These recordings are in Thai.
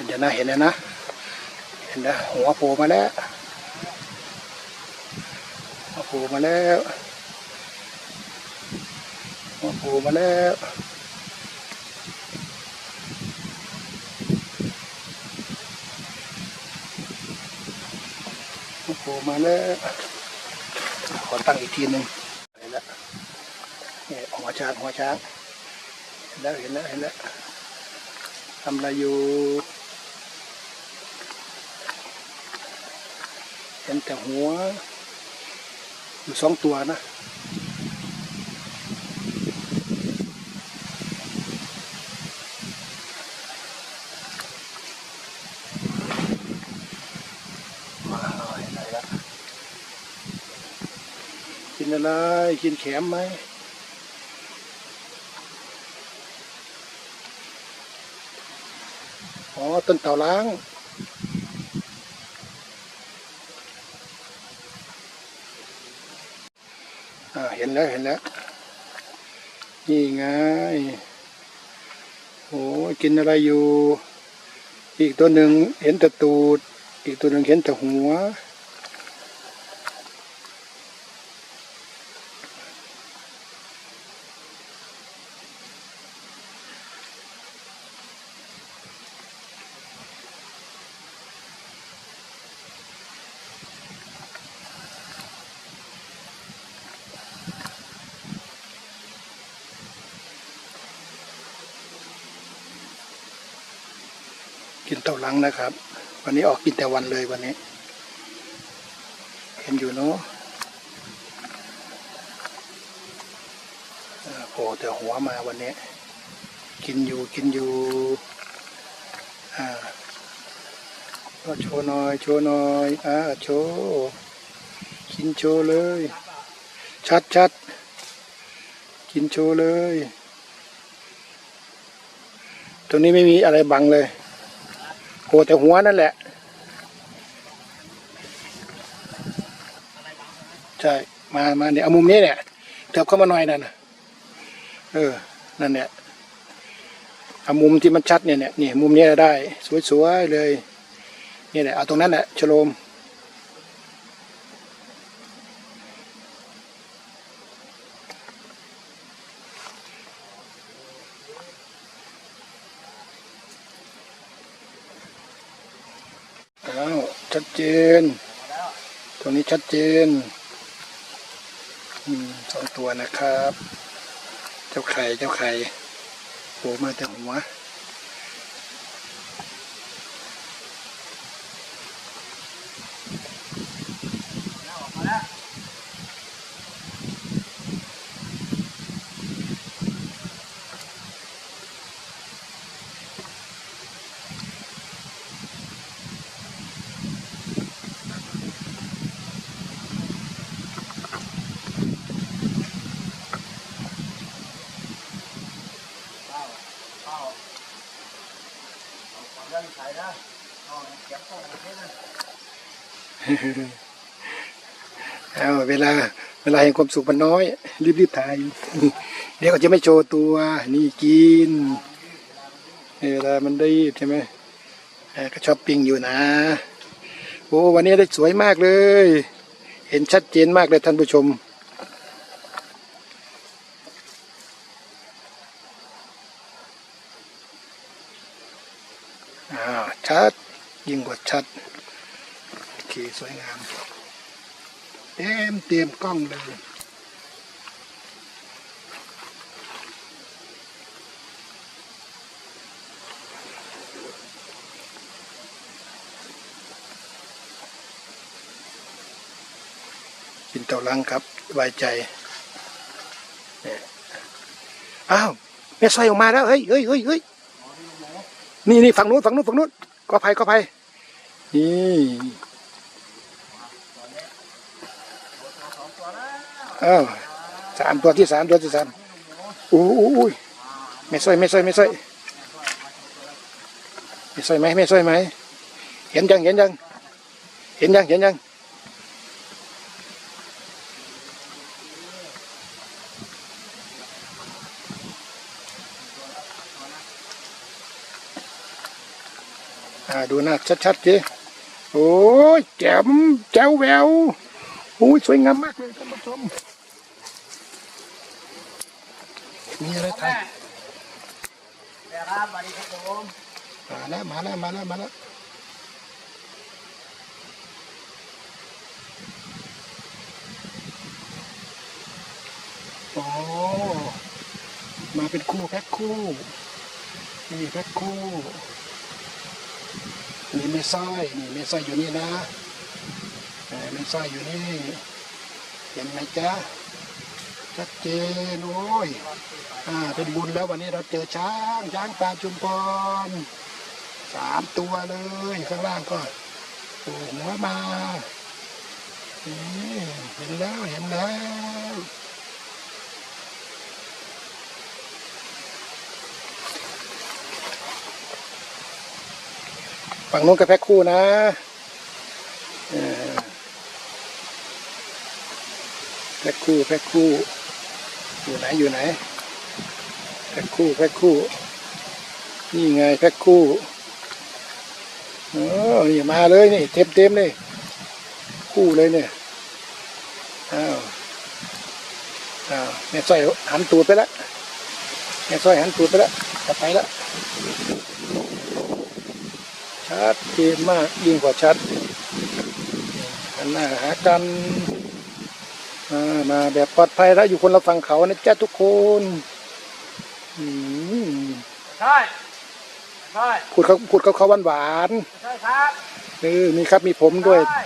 ห็นเดี๋ยวนะเห็นแล้วนะเห็นนะหัวโผล่มาแล้วหัวโผล่มาแล้วหัวโผล่มาแล้วหัวโผล่มาแล้วขอตั้งอีกทีหนึ่งเห็นแล้วเนี่ยหัวช้างหัวช้างเห็นแล้วเห็นแล้วเห็นแล้วทำอะไรอยู่ เห็นแต่หัวอยู่สองตัวนะมาหน่อยไหนละกินอะไรกินแขมไหมอ๋อต้นเต่าล้าง อ่าเห็ นแล้วเห็นแล้วนี่ไงโอ้กินอะไรอยู่ อีกตัวหนึ่งเห็นแต่ตูด อีกตัวหนึ่งเห็นแต่หัว เต่าลังนะครับ วันนี้ออกกินแต่วันเลยวันนี้ เห็นอยู่เนาะโผล่แต่หัวมาวันนี้ กินอยู่กินอยู่อ่าก็โชว์หน่อยโชว์หน่อยอ่าโชว์กินโชว์เลย ชัดชัดกินโชว์เลย ตรงนี้ไม่มีอะไรบังเลย โผล่แต่หัวนั่นแหละ ใช่ มามาเนี่ยเอามุมนี้เนี่ยเถิบเข้ามาหน่อยนั่นนะเออ นั่นเนี่ยเอามุมที่มันชัดเนี่ยเนี่ยนี่มุมนี้ได้ สวยๆเลย นี่แหละเอาตรงนั้นแหละชโลม อ้าวชัด เจนตรงนี้ชัดเจนอืมสองตัวนะครับ เจ้าไข่เจ้าไข่โผล่มาแต่หัว เอาเวลา เวลาแห่งความสุขมันน้อย รีบๆถ่ายเดี๋ยวก็จะไม่โชว์ตัว นี่กินเวลามันรีบใช่ไหมก็ช้อปปิ้งอยู่นะ โอ้วันนี้ได้สวยมากเลย เห็นชัดเจนมากเลยท่านผู้ชมอ่าชัดยิ่งกว่าชัด เคสวยงาม เต็มเตรียมกล้องเลย กินเต่าลังครับสบายใจเนี่ยอ้าวแม่สร้อยออกมาแล้วเฮ้ยเฮ้ยเฮ้ยเฮ้ยนี่นี่ฝั่งนู้นฝั่งนู้นฝั่งนู้นก็ภัยก็ภัยนี่ อ้าวสามตัวที่สามตัวที่สามโอ้โหไม่สร้อยไม่สร้อยไม่สร้อยไม่สร้อยไหมไม่สร้อยไหมเห็นยังเห็นยังเห็นยังเห็นยังอ่าดูหน้าชัดๆสิโอ้ยแจ๋มแจ๋วแววโอ้ยสวยงามมากเลยท่านผู้ชม มีอะไรทเดี๋ยวครับสวัสดีครับผมมาแล้วมาแล้วมาแล้วมาแล้วโอ้มาเป็นคู่แพ็คคู่นี่แพ็คคู่นี่มีสร้อยนี่มีสร้อยอยู่นี่นะเมีสร้อยอยู่นี่เห็นไหมจ๊ะ ชัดเจนโอ้ยอ่าเป็นบุญแล้ววันนี้เราเจอช้างช้างปลาชุมพรสามตัวเลยข้างล่างก็โผล่หัวมาเห็นแล้วเห็นแล้วฝั่งนู้นก็แพ็คคู่นะเออแพ็คคู่แพ็คคู่ อยู่ไหนอยู่ไหนแพ็คคู่แพ็คคู่ นี่ไงแพ็คคู่โอ้นี่มาเลยนี่เต็มเต็มเลยคู่เลยเนี่ยอ้าวอ้าวแม่สร้อยหันตูดไปแล้วแม่สร้อยหันตูดไปแล้วจะไปแล้วชัดเจนมากยิ่งกว่าชัดหันหน้าหากัน มามาแบบปลอดภัยแล้วอยู่คนละฝั่งเขานะจ๊ะทุกคนอืมใช่ใช่พูดเขาพูดเขาเขาหวานหวานใช่ครับๆเออมีครับมีผมด้วยใช่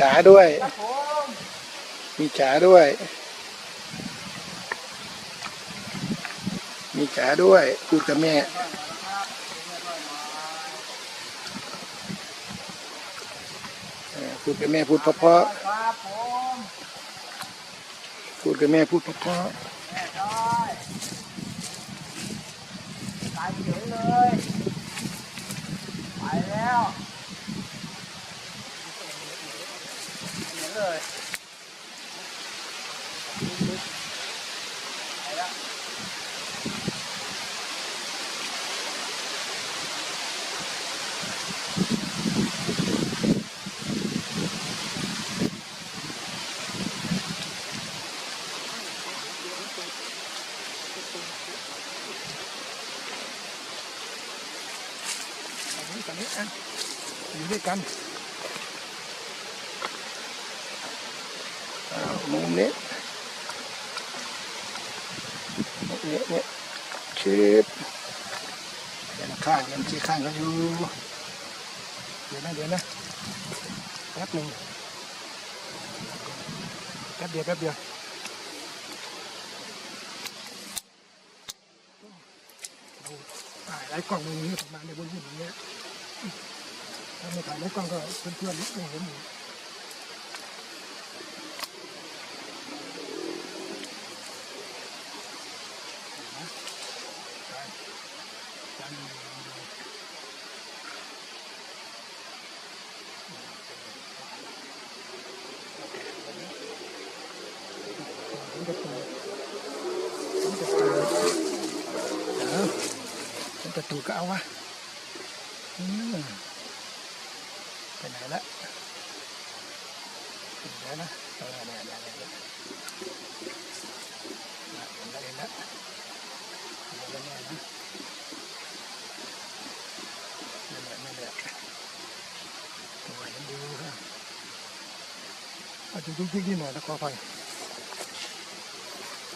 จ๋าด้วยครับผมมีจ๋าด้วย มีจ๋าด้วยพูดกับแม่เออพูดกับแม่พูดเพราะครับผมๆ พูดกับแม่พูดเพราะแม่จ้อยตายเฉยเลยไปแล้วเฉยเลยไปแล้ว ๆอันนี้อันนี้อะอยู่ด้วย กันมุมนี้เนี่ยเนี่ยชิปเห็นข้างเห็นชี้ข้างเขาอยู่เดี๋ยวนะเดี๋ยวนะแป๊บหนึ่งแป๊บเดียวแป๊บเดียวถ่ายไร้กล้องมือนี้ประมาณในบนหินอย่างเงี้ย ถ้าไม่ถ่ายไร้กล้องก็เพื่อนๆไม่เห็นอยู่เห็นประตูเห็นประตูเอาเห็นประตูก็เอาวะอืมไปไหนละเห็นแล้วนะเออเนี่ยเนี่ยเนี่ยเนี่ยเห็นแล้วเห็นแล้วเห็นแล้วแน่นะนั่นแหละนั่นแหละตัวเห็นดูครับ อาจจะยุ่งๆนิดหน่อยนะขออภัย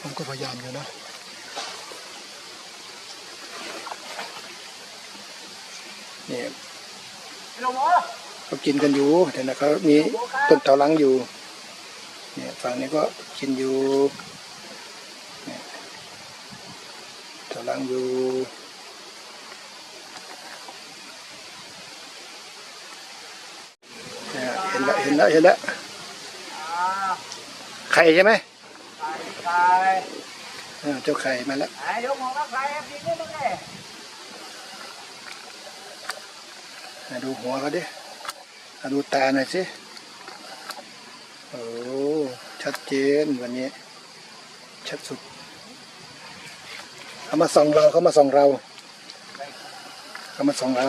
ผมก็พยายามอยู่นะเนี่ยเขากินกันอยู่แต่นะเขามีต้นเตาลังอยู่เนี่ยฝั่งนี้ก็กินอยู่เตาลังอยู่เห็นแล้วเห็นแล้วเห็นแล้ว ไข่ใช่ไหมไข่ไข่อ่าเจ้าไข่มาแล้วไหนยกมองว่าใครแอบยิงนี่มึงเนี่ยอ่าดูหัวเขาดิอ่าดูตาหน่อยสิ โอ้ ชัดเจนวันนี้ ชัดสุด เขามาส่องเราเขามาส่องเรา เขามาส่องเรา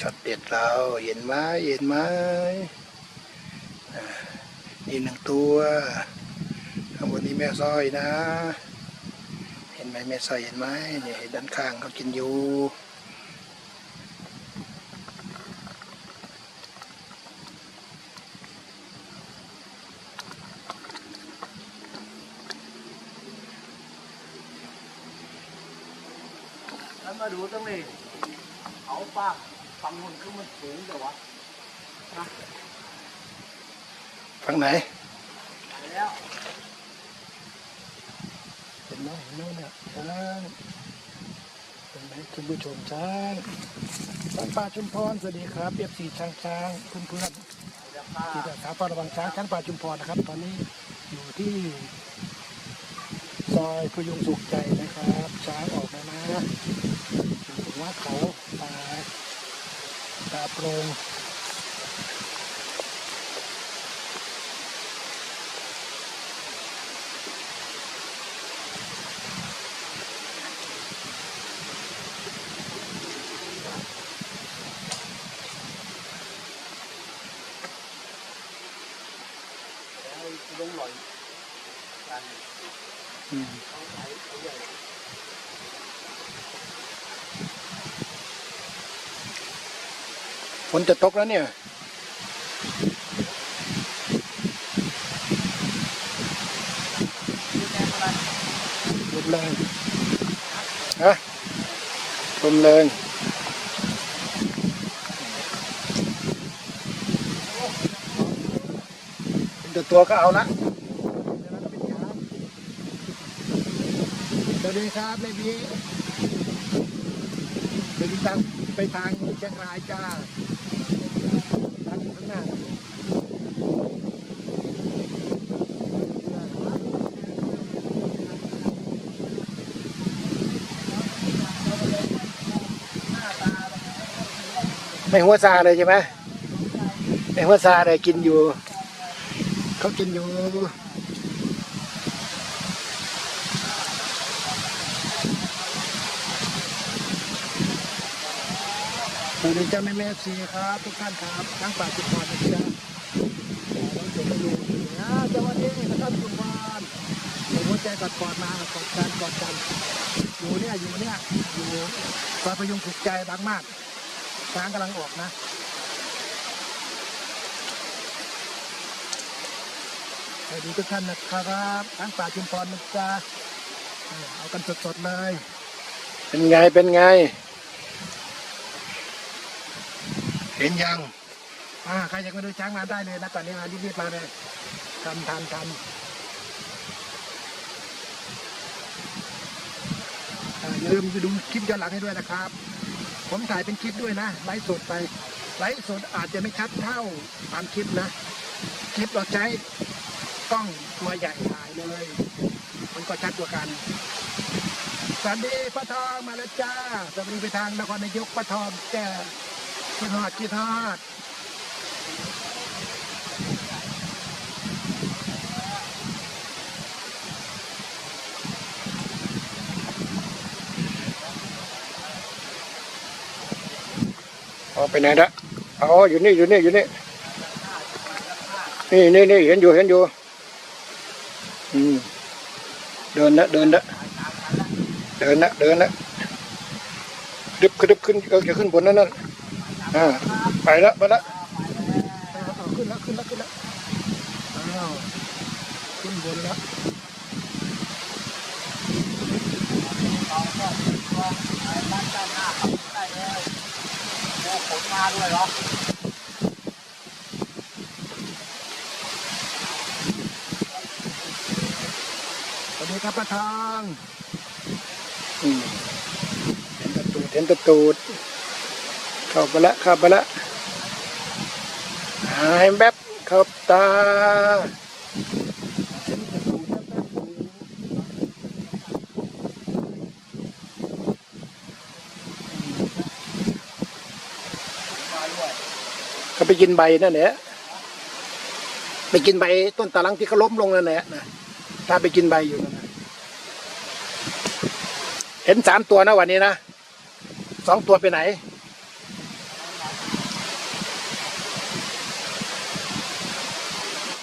ช็อตเด็ดเราเห็นไหมเห็นไหมอ่า นี่หนึ่งตัวข้างบนนี้แม่สร้อยนะ เห็นไหมแม่สร้อยเห็นไหมเนี่ยด้านข้างเขากินอยู่แล้วมาดูตรงนี้เขาปากฟังมันคือมันสูงแต่วะนะ ฝั่งไหนเห็นไหมเห็นไหมเนี่ยช้างเห็นไหมคุณผู้ชมช้างช้างป่าชุมพรสวัสดีครับเอฟซีช้างช้างเพื่อนเพื่อนเดี๋ยวข้าๆที่จะสาฟ้าระวังช้างช้างป่าชุมพรนะครับ ตอนนี้อยู่ที่ซอยพยุงสุขใจนะครับ ช้างออกมานะอยู่ตรงว่าเขาตาตาโปรง หล่อยกันอืมเขาใช้เขาใหญ่ฝนจะตกแล้วเนี่ยดูแลอะไรลมแรงฮะลมแรงเป็นแต่ตัวก็เอาละ สวัสดีครับแม่พี่ไปทางไปทางเชียงรายจ้าทางข้างหน้าไม่หัวซาเลยใช่ไหมไม่หัวซาเลยกินอยู่ เขากินอยู่ สวัสดีจ้าแม่แม่ซีครับทุกท่านครับทั้งป่าจุฬานนะจ๊ะเราจะมาดูนะสวัสดีนะครับจุฬาหัวใจกอดกอดมากอดกันกอดกันอยู่เนี่ยอยู่เนี่ยอยู่ซอยพยุงถูกใจบางมากช้างกำลังออกนะสวัสดีทุกท่านนะครับช้งป่าชุมพรนะจ๊ะเออเอากันสดๆเลย เป็นไงเป็นไง เห็นยังอ่าใครอยากมาดูช้างมาได้เลยนะตอนนี้มารีบๆมาเลยทำทำทำอย่าลืมไปดูคลิปย้อนหลังให้ด้วยนะครับ ผมถ่ายเป็นคลิปด้วยนะไลฟ์สดไปไลฟ์สดอาจจะไม่ชัดเท่าตามคลิปนะ คลิปเราใช้กล้องตัวใหญ่ถ่ายเลย มันก็ชัดกว่ากันสวัสดีป้าทองมาแล้วจ้าสวัสดีไปทางนครนายกป้าทองแก กินฮอดกินฮอดเอาไปไหนละอ๋ออยู่นี่อยู่นี่อยู่นี่นี่นี่นี่เห็นอยู่เห็นอยู่ อืม เดินละเดินละเดินละเดินละดึบขึ้นดึบขึ้นเออจะขึ้นบนนั่นนั่น อ่าไปและไปและเอาขึ้นและขึ้นละขึ้นแล้วขึ้นบนละไอ้บ้านเจ้น้าขับได้เลยโอ้ขนมาด้วยเหรอสวัสดีครับป้าทองเห็นตะตูดเห็นตะตูด เข้าไปละเข้าไปละหายแป๊บเข้าตาเขาไปกินใบนั่นแหละไปกินใบต้นตะลังที่เขาล้มลงนั่นแหละนะถ้าไปกินใบอยู่นั่นนะเห็นสามตัวนะวันนี้นะสองตัวไปไหน